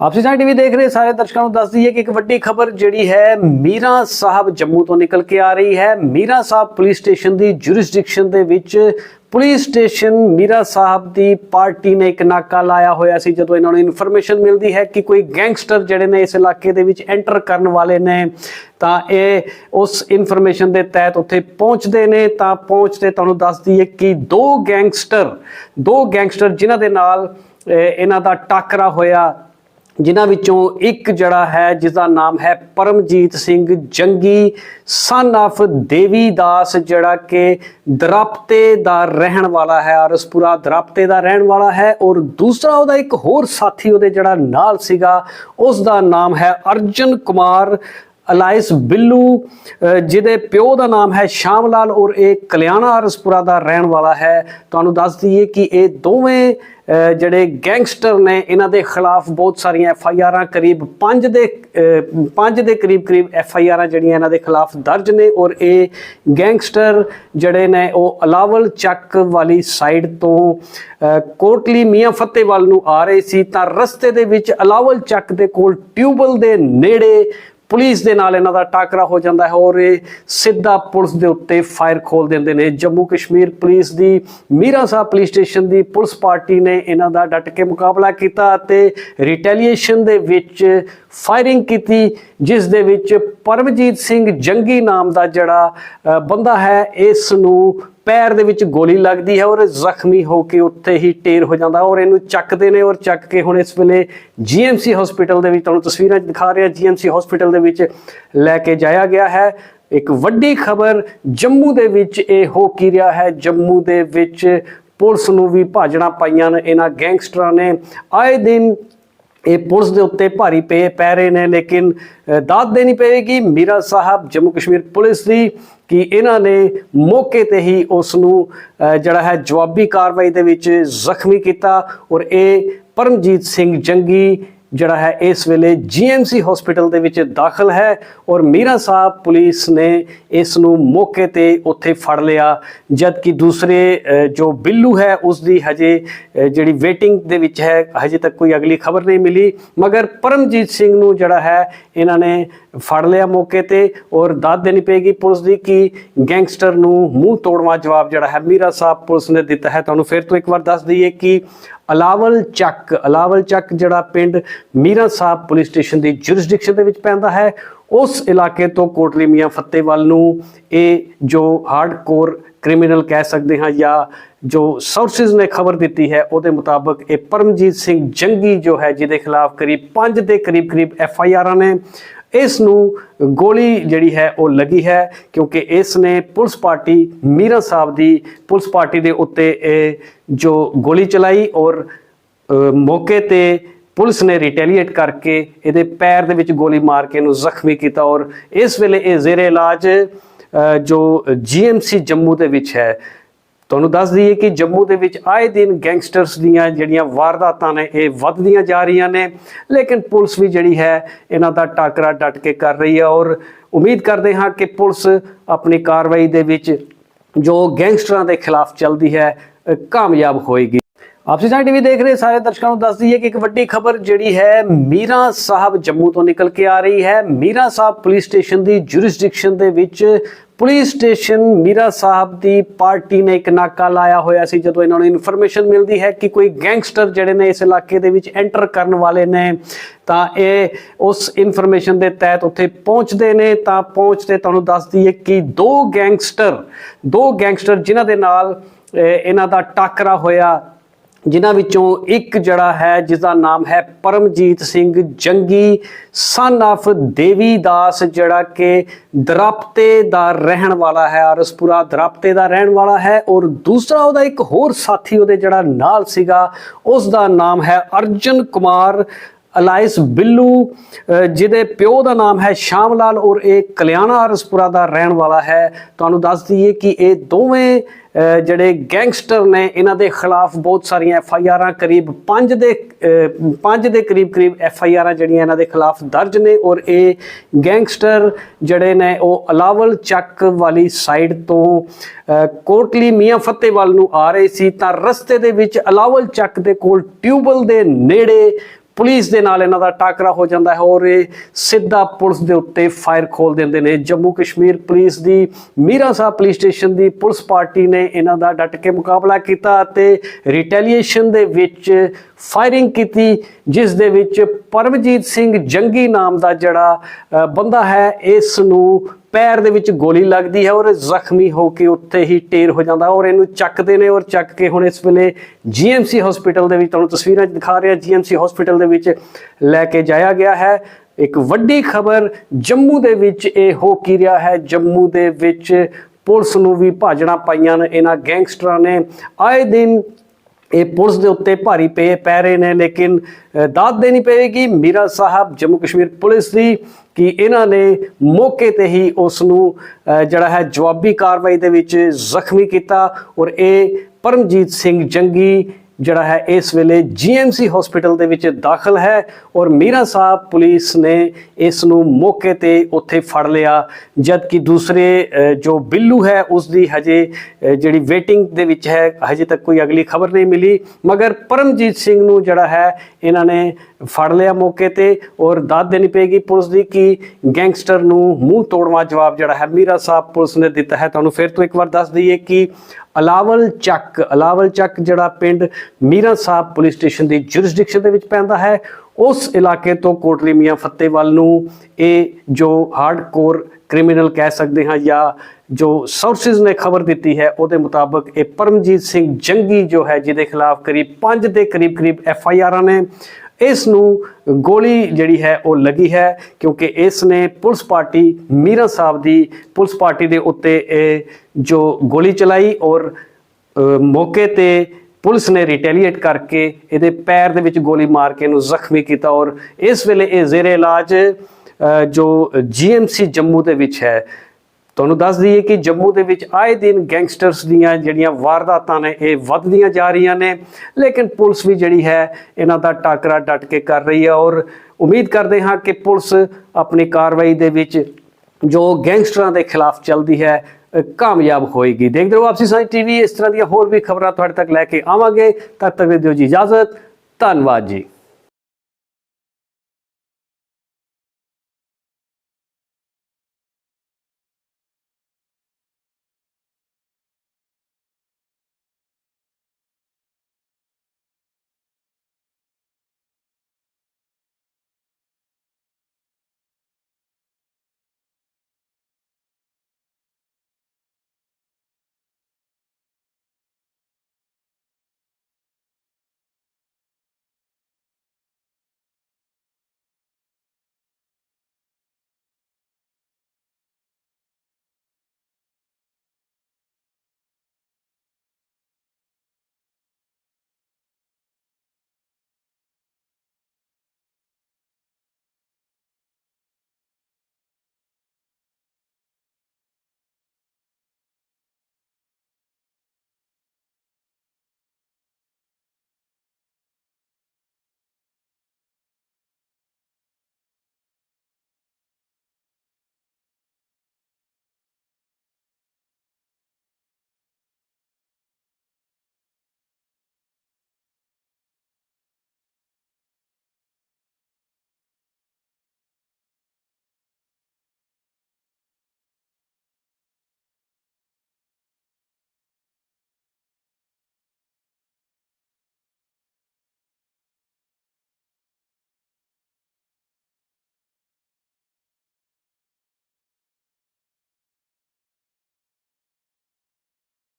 ਆਪਸੀ side TV ਦੇਖ ਰਹੇ ਸਾਰੇ ਦਰਸ਼ਕਾਂ ਨੂੰ ਦੱਸ ਦਈਏ ਕਿ ਇੱਕ ਵੱਡੀ ਖਬਰ ਜਿਹੜੀ ਹੈ, ਮੀਰਾ ਸਾਹਿਬ ਜੰਮੂ ਤੋਂ ਨਿਕਲ ਕੇ ਆ ਰਹੀ ਹੈ। ਮੀਰਾ ਸਾਹਿਬ ਪੁਲਿਸ ਸਟੇਸ਼ਨ ਦੀ ਜੁਰਿਸਡਿਕਸ਼ਨ ਦੇ ਵਿੱਚ ਪੁਲਿਸ ਸਟੇਸ਼ਨ ਮੀਰਾ ਸਾਹਿਬ ਦੀ ਪਾਰਟੀ ਨੇ ਇੱਕ ਨਾਕਾ ਲਾਇਆ ਹੋਇਆ ਸੀ, ਜਦੋਂ ਇਹਨਾਂ ਨੂੰ ਇਨਫੋਰਮੇਸ਼ਨ ਮਿਲਦੀ ਹੈ ਕਿ ਕੋਈ ਗੈਂਗਸਟਰ ਜਿਹੜੇ ਨੇ ਇਸ ਇਲਾਕੇ ਦੇ ਵਿੱਚ ਐਂਟਰ ਕਰਨ ਵਾਲੇ ਨੇ, ਤਾਂ ਇਹ ਉਸ ਇਨਫੋਰਮੇਸ਼ਨ ਦੇ ਤਹਿਤ ਉੱਥੇ ਪਹੁੰਚਦੇ ਨੇ। ਤਾਂ ਪਹੁੰਚਦੇ ਤੁਹਾਨੂੰ ਦੱਸ ਦਈਏ ਕਿ ਦੋ ਗੈਂਗਸਟਰ ਦੋ ਗੈਂਗਸਟਰ ਜਿਨ੍ਹਾਂ ਦੇ ਨਾਲ ਇਹਨਾਂ ਦਾ ਟਾਕਰਾ ਹੋਇਆ ਜਿਨ੍ਹਾਂ ਵਿੱਚੋਂ ਇੱਕ ਜਿਹੜਾ ਹੈ ਜਿਸ ਦਾ ਨਾਮ ਹੈ ਪਰਮਜੀਤ ਸਿੰਘ ਜੰਗੀ ਸਨ ਆਫ ਦੇਵੀ ਦਾਸ, ਜਿਹੜਾ ਕਿ ਦਰਾਪਤੇ ਦਾ ਰਹਿਣ ਵਾਲਾ ਹੈ ਆਰਸਪੁਰਾ ਦਰਾਪਤੇ ਦਾ ਰਹਿਣ ਵਾਲਾ ਹੈ। ਔਰ ਦੂਸਰਾ ਉਹਦਾ ਇੱਕ ਹੋਰ ਸਾਥੀ ਉਹਦੇ ਜਿਹੜਾ ਨਾਲ ਸੀਗਾ ਉਸ ਦਾ ਨਾਮ ਹੈ ਅਰਜਨ ਕੁਮਾਰ। ਅਲਾਇਸ ਬਿੱਲੂ ਜਿਹਦੇ ਪਿਓ ਦਾ ਨਾਮ ਹੈ ਸ਼ਾਮ ਲਾਲ ਔਰ ਇਹ ਕਲਿਆਣਾ ਅਰਸਪੁਰਾ ਦਾ ਰਹਿਣ ਵਾਲਾ ਹੈ। ਤੁਹਾਨੂੰ ਦੱਸ ਦਈਏ ਕਿ ਇਹ ਦੋਵੇਂ ਜਿਹੜੇ ਗੈਂਗਸਟਰ ਨੇ, ਇਹਨਾਂ ਦੇ ਖਿਲਾਫ ਬਹੁਤ ਸਾਰੀਆਂ ਐਫ ਆਈ ਆਰਾਂ ਕਰੀਬ 5 ਦੇ 5 ਦੇ ਕਰੀਬ ਕਰੀਬ ਐਫ ਆਈ ਆਰਾਂ ਜਿਹੜੀਆਂ ਇਹਨਾਂ ਦੇ ਖਿਲਾਫ ਦਰਜ ਨੇ ਔਰ ਇਹ ਗੈਂਗਸਟਰ ਜਿਹੜੇ ਨੇ, ਉਹ ਅਲਾਵਲ ਚੱਕ ਵਾਲੀ ਸਾਈਡ ਤੋਂ ਕੋਟਲੀ ਮੀਆਂ ਫਤਿਹਵਾਲ ਨੂੰ ਆ ਰਹੇ ਸੀ। ਤਾਂ ਰਸਤੇ ਦੇ ਵਿੱਚ ਅਲਾਵਲ ਚੱਕ ਦੇ ਕੋਲ ਟਿਊਬਲ ਦੇ ਨੇੜੇ ਪੁਲਿਸ ਦੇ ਨਾਲ ਇਹਨਾਂ ਦਾ ਟਾਕਰਾ ਹੋ ਜਾਂਦਾ ਹੈ ਔਰ ਇਹ ਸਿੱਧਾ ਪੁਲਿਸ ਦੇ ਉੱਤੇ ਫਾਇਰ ਖੋਲ ਦਿੰਦੇ ਨੇ। ਜੰਮੂ ਕਸ਼ਮੀਰ ਪੁਲਿਸ ਦੀ ਮੀਰਾ ਸਾਹਿਬ ਪੁਲਿਸ ਸਟੇਸ਼ਨ ਦੀ ਪੁਲਿਸ ਪਾਰਟੀ ਨੇ ਇਹਨਾਂ ਦਾ ਡਟ ਕੇ ਮੁਕਾਬਲਾ ਕੀਤਾ ਅਤੇ ਰਿਟੈਲੀਏਸ਼ਨ ਦੇ ਵਿੱਚ ਫਾਇਰਿੰਗ ਕੀਤੀ, ਜਿਸ ਦੇ ਵਿੱਚ ਪਰਮਜੀਤ ਸਿੰਘ ਜੰਗੀ ਨਾਮ ਦਾ ਜਿਹੜਾ ਬੰਦਾ ਹੈ, ਇਸ ਨੂੰ ਪੈਰ ਦੇ ਵਿੱਚ ਗੋਲੀ ਲੱਗਦੀ ਹੈ ਔਰ ਜ਼ਖਮੀ ਹੋ ਕੇ ਉੱਥੇ ਹੀ ਟੇਰ ਹੋ ਜਾਂਦਾ ਔਰ ਇਹਨੂੰ ਚੱਕਦੇ ਨੇ ਔਰ ਚੱਕ ਕੇ ਹੁਣ ਇਸ ਵੇਲੇ ਜੀਐਮਸੀ ਹਸਪੀਟਲ ਦੇ ਵਿੱਚ ਤੁਹਾਨੂੰ ਤਸਵੀਰਾਂ ਦਿਖਾ ਰਿਹਾ ਜੀਐਮਸੀ ਹਸਪੀਟਲ ਦੇ ਵਿੱਚ ਲੈ ਕੇ ਜਾਇਆ ਗਿਆ ਹੈ। ਇੱਕ ਵੱਡੀ ਖਬਰ, ਜੰਮੂ ਦੇ ਵਿੱਚ ਇਹ ਹੋ ਕੀ ਰਿਹਾ ਹੈ? ਜੰਮੂ ਦੇ ਵਿੱਚ ਪੁਲਿਸ ਨੂੰ ਵੀ ਭਾਜਣਾ ਪਾਈਆਂ ਨੇ। ਇਹਨਾਂ ਗੈਂਗਸਟਰਾਂ ਨੇ ਆਏ ਦਿਨ ਇਹ ਪੁਲਿਸ ਦੇ ਉੱਤੇ ਭਾਰੀ ਪਏ ਪੈ ਰਹੇ ਨੇ, ਲੇਕਿਨ ਦਾਤ ਦੇਣੀ ਪਵੇਗੀ। ਮੀਰਾ ਸਾਹਿਬ, ਜੰਮੂ ਕਸ਼ਮੀਰ ਪੁਲਿਸ ਦੀ ਕਿ ਇਹਨਾਂ ਨੇ ਮੌਕੇ ਤੇ ਹੀ ਉਸ ਨੂੰ ਜਿਹੜਾ ਹੈ ਜਵਾਬੀ ਕਾਰਵਾਈ ਦੇ ਵਿੱਚ ਜ਼ਖਮੀ ਕੀਤਾ ਔਰ ਇਹ ਪਰਮਜੀਤ ਸਿੰਘ ਜੰਗੀ ਜਿਹੜਾ ਹੈ, ਇਸ ਵੇਲੇ ਜੀਐਮਸੀ ਹਸਪੀਟਲ ਦੇ ਵਿੱਚ ਦਾਖਲ ਹੈ ਔਰ ਮੀਰਾ ਸਾਹਿਬ ਪੁਲਿਸ ਨੇ ਇਸ ਨੂੰ ਮੌਕੇ ਤੇ ਉੱਥੇ ਫੜ ਲਿਆ ਜਦ ਕਿ ਦੂਸਰੇ ਜੋ ਬਿੱਲੂ ਹੈ ਉਸ ਦੀ ਹਜੇ ਜਿਹੜੀ ਵੇਟਿੰਗ ਦੇ ਵਿੱਚ ਹੈ, ਹਜੇ ਤੱਕ ਕੋਈ ਅਗਲੀ ਖਬਰ ਨਹੀਂ ਮਿਲੀ। ਮਗਰ ਪਰਮਜੀਤ ਸਿੰਘ ਨੂੰ ਜਿਹੜਾ ਹੈ, ਇਹਨਾਂ ਨੇ ਫੜ ਲਿਆ ਮੌਕੇ ਤੇ ਔਰ ਦਾਦ ਦੇਣੀ ਪਏਗੀ ਪੁਲਿਸ ਦੀ ਕਿ ਗੈਂਗਸਟਰ ਨੂੰ ਮੂੰਹ ਤੋੜਵਾ ਜਵਾਬ ਜਿਹੜਾ ਹੈ ਮੀਰਾ ਸਾਹਿਬ ਪੁਲਿਸ ਨੇ ਦਿੱਤਾ ਹੈ। ਤੁਹਾਨੂੰ ਫਿਰ ਤੋਂ ਇੱਕ ਵਾਰ ਦੱਸ ਦਈਏ ਕਿ ਅਲਾਵਲ ਚੱਕ ਅਲਾਵਲ ਚੱਕ ਜਿਹੜਾ ਪਿੰਡ ਮੀਰਾ ਸਾਹਿਬ ਪੁਲਿਸ ਸਟੇਸ਼ਨ ਦੀ ਜੁਰਿਸਡਿਕਸ਼ਨ ਦੇ ਵਿੱਚ ਪੈਂਦਾ ਹੈ, ਉਸ ਇਲਾਕੇ ਤੋਂ ਕੋਟਲੀ ਮੀਆਂ ਫੱਤੇਵਾਲ ਨੂੰ ਇਹ ਜੋ ਹਾਰਡਕੋਰ ਕ੍ਰਿਮੀਨਲ ਕਹਿ ਸਕਦੇ ਹਾਂ ਜਾਂ ਜੋ ਸੋਰਸਿਸ ਨੇ ਖਬਰ ਦਿੱਤੀ ਹੈ, ਉਹਦੇ ਮੁਤਾਬਕ ਇਹ ਪਰਮਜੀਤ ਸਿੰਘ ਜੰਗੀ ਜੋ ਹੈ, ਜਿਹਦੇ ਖਿਲਾਫ ਕਰੀਬ 5 ਦੇ ਕਰੀਬ ਕਰੀਬ ਐਫ ਆਈ ਆਰਾਂ ਨੇ ਇਸ ਨੂੰ ਗੋਲੀ ਜਿਹੜੀ ਹੈ ਉਹ ਲੱਗੀ ਹੈ ਕਿਉਂਕਿ ਇਸ ਨੇ ਪੁਲਿਸ ਪਾਰਟੀ ਮੀਰਾ ਸਾਹਿਬ ਦੀ ਪੁਲਿਸ ਪਾਰਟੀ ਦੇ ਉੱਤੇ ਇਹ ਜੋ ਗੋਲੀ ਚਲਾਈ ਔਰ ਮੌਕੇ ਤੇ ਪੁਲਿਸ ਨੇ ਰਿਟੈਲੀਏਟ ਕਰਕੇ ਇਹਦੇ ਪੈਰ ਦੇ ਵਿੱਚ ਗੋਲੀ ਮਾਰ ਕੇ ਇਹਨੂੰ ਜ਼ਖਮੀ ਕੀਤਾ ਔਰ ਇਸ ਵੇਲੇ ਇਹ ਜ਼ੇਰੇ ਇਲਾਜ ਅ, ਜੋ ਜੀਐਮਸੀ ਜੰਮੂ ਦੇ ਵਿੱਚ ਹੈ ਤੁਹਾਨੂੰ ਦੱਸ ਦਈਏ ਕਿ ਜੰਮੂ ਦੇ ਵਿੱਚ ਆਏ ਦਿਨ ਗੈਂਗਸਟਰਸ ਦੀਆਂ ਜਿਹੜੀਆਂ ਵਾਰਦਾਤਾਂ ਨੇ, ਇਹ ਵੱਧਦੀਆਂ ਜਾ ਰਹੀਆਂ ਨੇ। ਲੇਕਿਨ ਪੁਲਿਸ ਵੀ ਜਿਹੜੀ ਹੈ, ਇਹਨਾਂ ਦਾ ਟਾਕਰਾ ਡਟ ਕੇ ਕਰ ਰਹੀ ਹੈ ਔਰ ਉਮੀਦ ਕਰਦੇ ਹਾਂ ਕਿ ਪੁਲਿਸ ਆਪਣੀ ਕਾਰਵਾਈ ਦੇ ਵਿੱਚ ਜੋ ਗੈਂਗਸਟਰਾਂ ਦੇ ਖਿਲਾਫ ਚੱਲਦੀ ਹੈ ਕਾਮਯਾਬ ਹੋਏਗੀ। ਆਪਸੀ ਸਾਈਡ ਟੀਵੀ ਦੇਖ ਰਹੇ ਸਾਰੇ ਦਰਸ਼ਕਾਂ ਨੂੰ ਦੱਸ ਦਈਏ ਕਿ ਇੱਕ ਵੱਡੀ ਖਬਰ ਜਿਹੜੀ ਹੈ, ਮੀਰਾ ਸਾਹਿਬ ਜੰਮੂ ਤੋਂ ਨਿਕਲ ਕੇ ਆ ਰਹੀ ਹੈ। ਮੀਰਾ ਸਾਹਿਬ ਪੁਲਿਸ ਸਟੇਸ਼ਨ ਦੀ ਜੁਰਿਸਡਿਕਸ਼ਨ ਦੇ ਵਿੱਚ ਪੁਲਿਸ ਸਟੇਸ਼ਨ ਮੀਰਾ ਸਾਹਿਬ ਦੀ ਪਾਰਟੀ ਨੇ ਇੱਕ ਨਾਕਾ ਲਾਇਆ ਹੋਇਆ ਸੀ, ਜਦੋਂ ਇਹਨਾਂ ਨੂੰ ਇਨਫੋਰਮੇਸ਼ਨ ਮਿਲਦੀ ਹੈ ਕਿ ਕੋਈ ਗੈਂਗਸਟਰ ਜਿਹੜੇ ਨੇ ਇਸ ਇਲਾਕੇ ਦੇ ਵਿੱਚ ਐਂਟਰ ਕਰਨ ਵਾਲੇ ਨੇ, ਤਾਂ ਇਹ ਉਸ ਇਨਫੋਰਮੇਸ਼ਨ ਦੇ ਤਹਿਤ ਉੱਥੇ ਪਹੁੰਚਦੇ ਨੇ। ਤਾਂ ਪਹੁੰਚਦੇ ਤੁਹਾਨੂੰ ਦੱਸ ਦਈਏ ਕਿ ਦੋ ਗੈਂਗਸਟਰ ਦੋ ਗੈਂਗਸਟਰ ਜਿਨ੍ਹਾਂ ਦੇ ਨਾਲ ਇਹਨਾਂ ਦਾ ਟਾਕਰਾ ਹੋਇਆ ਜਿਨ੍ਹਾਂ ਵਿੱਚੋਂ ਇੱਕ ਜਿਹੜਾ ਹੈ ਜਿਸ ਦਾ ਨਾਮ ਹੈ ਪਰਮਜੀਤ ਸਿੰਘ ਜੰਗੀ ਸਨ ਆਫ ਦੇਵੀ ਦਾਸ, ਜਿਹੜਾ ਕਿ ਦਰਾਪਤੇ ਦਾ ਰਹਿਣ ਵਾਲਾ ਹੈ ਆਰਸਪੁਰਾ ਦਰਾਪਤੇ ਦਾ ਰਹਿਣ ਵਾਲਾ ਹੈ। ਔਰ ਦੂਸਰਾ ਉਹਦਾ ਇੱਕ ਹੋਰ ਸਾਥੀ ਉਹਦੇ ਜਿਹੜਾ ਨਾਲ ਸੀਗਾ ਉਸ ਦਾ ਨਾਮ ਹੈ ਅਰਜਨ ਕੁਮਾਰ। ਅਲਾਇਸ ਬਿੱਲੂ ਜਿਹਦੇ ਪਿਓ ਦਾ ਨਾਮ ਹੈ ਸ਼ਾਮ ਲਾਲ ਔਰ ਇਹ ਕਲਿਆਣਾ ਅਰਸਪੁਰਾ ਦਾ ਰਹਿਣ ਵਾਲਾ ਹੈ। ਤੁਹਾਨੂੰ ਦੱਸ ਦਈਏ ਕਿ ਇਹ ਦੋਵੇਂ ਜਿਹੜੇ ਗੈਂਗਸਟਰ ਨੇ, ਇਹਨਾਂ ਦੇ ਖਿਲਾਫ ਬਹੁਤ ਸਾਰੀਆਂ ਐਫ ਆਈ ਆਰਾਂ ਕਰੀਬ 5 ਦੇ 5 ਦੇ ਕਰੀਬ ਕਰੀਬ ਐਫ ਆਈ ਆਰਾਂ ਜਿਹੜੀਆਂ ਇਹਨਾਂ ਦੇ ਖਿਲਾਫ ਦਰਜ ਨੇ ਔਰ ਇਹ ਗੈਂਗਸਟਰ ਜਿਹੜੇ ਨੇ, ਉਹ ਅਲਾਵਲ ਚੱਕ ਵਾਲੀ ਸਾਈਡ ਤੋਂ ਕੋਟਲੀ ਮੀਆਂ ਫਤਿਹਵਾਲ ਨੂੰ ਆ ਰਹੇ ਸੀ। ਤਾਂ ਰਸਤੇ ਦੇ ਵਿੱਚ ਅਲਾਵਲ ਚੱਕ ਦੇ ਕੋਲ ਟਿਊਬਲ ਦੇ ਨੇੜੇ ਪੁਲਿਸ ਦੇ ਨਾਲ ਇਹਨਾਂ ਦਾ ਟਾਕਰਾ ਹੋ ਜਾਂਦਾ ਹੈ ਔਰ ਇਹ ਸਿੱਧਾ ਪੁਲਿਸ ਦੇ ਉੱਤੇ ਫਾਇਰ ਖੋਲ ਦਿੰਦੇ ਨੇ। ਜੰਮੂ ਕਸ਼ਮੀਰ ਪੁਲਿਸ ਦੀ ਮੀਰਾ ਸਾਹਿਬ ਪੁਲਿਸ ਸਟੇਸ਼ਨ ਦੀ ਪੁਲਿਸ ਪਾਰਟੀ ਨੇ ਇਹਨਾਂ ਦਾ ਡਟ ਕੇ ਮੁਕਾਬਲਾ ਕੀਤਾ ਅਤੇ ਰਿਟੈਲੀਏਸ਼ਨ ਦੇ ਵਿੱਚ ਫਾਇਰਿੰਗ ਕੀਤੀ, ਜਿਸ ਦੇ ਵਿੱਚ ਪਰਮਜੀਤ ਸਿੰਘ ਜੰਗੀ ਨਾਮ ਦਾ ਜਿਹੜਾ ਬੰਦਾ ਹੈ, ਇਸ ਨੂੰ ਪੈਰ ਦੇ ਵਿੱਚ ਗੋਲੀ ਲੱਗਦੀ ਹੈ ਔਰ ਜ਼ਖਮੀ ਹੋ ਕੇ ਉੱਥੇ ਹੀ ਟੇਰ ਹੋ ਜਾਂਦਾ ਔਰ ਇਹਨੂੰ ਚੱਕਦੇ ਨੇ ਔਰ ਚੱਕ ਕੇ ਹੁਣ ਇਸ ਵੇਲੇ ਜੀਐਮਸੀ ਹਸਪੀਟਲ ਦੇ ਵਿੱਚ ਤੁਹਾਨੂੰ ਤਸਵੀਰਾਂ ਦਿਖਾ ਰਿਹਾ। ਜੀਐਮਸੀ ਹਸਪੀਟਲ ਦੇ ਵਿੱਚ ਲੈ ਕੇ ਜਾਇਆ ਗਿਆ ਹੈ। ਇੱਕ ਵੱਡੀ ਖਬਰ ਜੰਮੂ ਦੇ ਵਿੱਚ ਇਹ ਹੋ ਕੀ ਰਿਹਾ ਹੈ। ਜੰਮੂ ਦੇ ਵਿੱਚ ਪੁਲਿਸ ਨੂੰ ਵੀ ਭਾਜਣਾ ਪਾਈਆਂ ਨੇ। ਇਹਨਾਂ ਗੈਂਗਸਟਰਾਂ ਨੇ ਆਏ ਦਿਨ ਇਹ ਪੁਲਿਸ ਦੇ ਉੱਤੇ ਭਾਰੀ ਪਏ ਪੈ ਰਹੇ ਨੇ, ਲੇਕਿਨ ਦਾਤ ਦੇਣੀ ਪਵੇਗੀ ਮੀਰਾ ਸਾਹਿਬ, ਜੰਮੂ ਕਸ਼ਮੀਰ ਪੁਲਿਸ ਦੀ, ਕਿ ਇਹਨਾਂ ਨੇ ਮੌਕੇ ਤੇ ਹੀ ਉਸ ਨੂੰ ਜਿਹੜਾ ਹੈ ਜਵਾਬੀ ਕਾਰਵਾਈ ਦੇ ਵਿੱਚ ਜ਼ਖਮੀ ਕੀਤਾ ਔਰ ਇਹ ਪਰਮਜੀਤ ਸਿੰਘ ਜੰਗੀ ਜਿਹੜਾ ਹੈ, ਇਸ ਵੇਲੇ ਜੀਐਮਸੀ ਹਸਪੀਟਲ ਦੇ ਵਿੱਚ ਦਾਖਲ ਹੈ ਔਰ ਮੀਰਾ ਸਾਹਿਬ ਪੁਲਿਸ ਨੇ ਇਸ ਨੂੰ ਮੌਕੇ ਤੇ ਉੱਥੇ ਫੜ ਲਿਆ ਜਦ ਕਿ ਦੂਸਰੇ ਜੋ ਬਿੱਲੂ ਹੈ ਉਸ ਦੀ ਹਜੇ ਜਿਹੜੀ ਵੇਟਿੰਗ ਦੇ ਵਿੱਚ ਹੈ, ਹਜੇ ਤੱਕ ਕੋਈ ਅਗਲੀ ਖਬਰ ਨਹੀਂ ਮਿਲੀ। ਮਗਰ ਪਰਮਜੀਤ ਸਿੰਘ ਨੂੰ ਜਿਹੜਾ ਹੈ, ਇਹਨਾਂ ਨੇ ਫੜ ਲਿਆ ਮੌਕੇ ਤੇ ਔਰ ਦਾਦ ਦੇਣੀ ਪਏਗੀ ਪੁਲਿਸ ਦੀ ਕਿ ਗੈਂਗਸਟਰ ਨੂੰ ਮੂੰਹ ਤੋੜਵਾ ਜਵਾਬ ਜਿਹੜਾ ਹੈ ਮੀਰਾ ਸਾਹਿਬ ਪੁਲਿਸ ਨੇ ਦਿੱਤਾ ਹੈ। ਤੁਹਾਨੂੰ ਫਿਰ ਤੋਂ ਇੱਕ ਵਾਰ ਦੱਸ ਦਈਏ ਕਿ ਅਲਾਵਲ ਚੱਕ ਅਲਾਵਲ ਚੱਕ ਜਿਹੜਾ ਪਿੰਡ ਮੀਰਾ ਸਾਹਿਬ ਪੁਲਿਸ ਸਟੇਸ਼ਨ ਦੀ ਜੁਰਿਸਡਿਕਸ਼ਨ ਦੇ ਵਿੱਚ ਪੈਂਦਾ ਹੈ, ਉਸ ਇਲਾਕੇ ਤੋਂ ਕੋਟਲੀ ਮੀਆਂ ਫੱਤੇਵਾਲ ਨੂੰ ਇਹ ਜੋ ਹਾਰਡਕੋਰ ਕ੍ਰਿਮੀਨਲ ਕਹਿ ਸਕਦੇ ਹਾਂ ਜਾਂ ਜੋ ਸੋਰਸਿਸ ਨੇ ਖਬਰ ਦਿੱਤੀ ਹੈ, ਉਹਦੇ ਮੁਤਾਬਕ ਇਹ ਪਰਮਜੀਤ ਸਿੰਘ ਜੰਗੀ ਜੋ ਹੈ, ਜਿਹਦੇ ਖਿਲਾਫ ਕਰੀਬ 5 ਦੇ ਕਰੀਬ ਕਰੀਬ ਐਫ ਆਈ ਆਰਾਂ ਨੇ ਇਸ ਨੂੰ ਗੋਲੀ ਜਿਹੜੀ ਹੈ ਉਹ ਲੱਗੀ ਹੈ ਕਿਉਂਕਿ ਇਸ ਨੇ ਪੁਲਿਸ ਪਾਰਟੀ ਮੀਰਾ ਸਾਹਿਬ ਦੀ ਪੁਲਿਸ ਪਾਰਟੀ ਦੇ ਉੱਤੇ ਇਹ ਜੋ ਗੋਲੀ ਚਲਾਈ ਔਰ ਮੌਕੇ ਤੇ ਪੁਲਿਸ ਨੇ ਰਿਟੈਲੀਏਟ ਕਰਕੇ ਇਹਦੇ ਪੈਰ ਦੇ ਵਿੱਚ ਗੋਲੀ ਮਾਰ ਕੇ ਇਹਨੂੰ ਜ਼ਖਮੀ ਕੀਤਾ ਔਰ ਇਸ ਵੇਲੇ ਇਹ ਜ਼ੇਰੇ ਇਲਾਜ ਅ, ਜੋ ਜੀਐਮਸੀ ਜੰਮੂ ਦੇ ਵਿੱਚ ਹੈ ਤੁਹਾਨੂੰ ਦੱਸ ਦਈਏ ਕਿ ਜੰਮੂ ਦੇ ਵਿੱਚ ਆਏ ਦਿਨ ਗੈਂਗਸਟਰਸ ਦੀਆਂ ਜਿਹੜੀਆਂ ਵਾਰਦਾਤਾਂ ਨੇ, ਇਹ ਵੱਧਦੀਆਂ ਜਾ ਰਹੀਆਂ ਨੇ। ਲੇਕਿਨ ਪੁਲਿਸ ਵੀ ਜਿਹੜੀ ਹੈ, ਇਹਨਾਂ ਦਾ ਟਾਕਰਾ ਡਟ ਕੇ ਕਰ ਰਹੀ ਹੈ ਔਰ ਉਮੀਦ ਕਰਦੇ ਹਾਂ ਕਿ ਪੁਲਿਸ ਆਪਣੀ ਕਾਰਵਾਈ ਦੇ ਵਿੱਚ ਜੋ ਗੈਂਗਸਟਰਾਂ ਦੇ ਖਿਲਾਫ ਚੱਲਦੀ ਹੈ ਕਾਮਯਾਬ ਹੋਏਗੀ। ਦੇਖਦੇ ਰਹੋ ਆਪਸੀ ਸਾਂਝ ਟੀਵੀ, ਇਸ ਤਰ੍ਹਾਂ ਦੀਆਂ ਹੋਰ ਵੀ ਖਬਰਾਂ ਤੁਹਾਡੇ ਤੱਕ ਲੈ ਕੇ ਆਵਾਂਗੇ। ਤਦ ਤੱਕ ਦੇ ਦਿਓ ਜੀ ਇਜਾਜ਼ਤ। ਧੰਨਵਾਦ ਜੀ।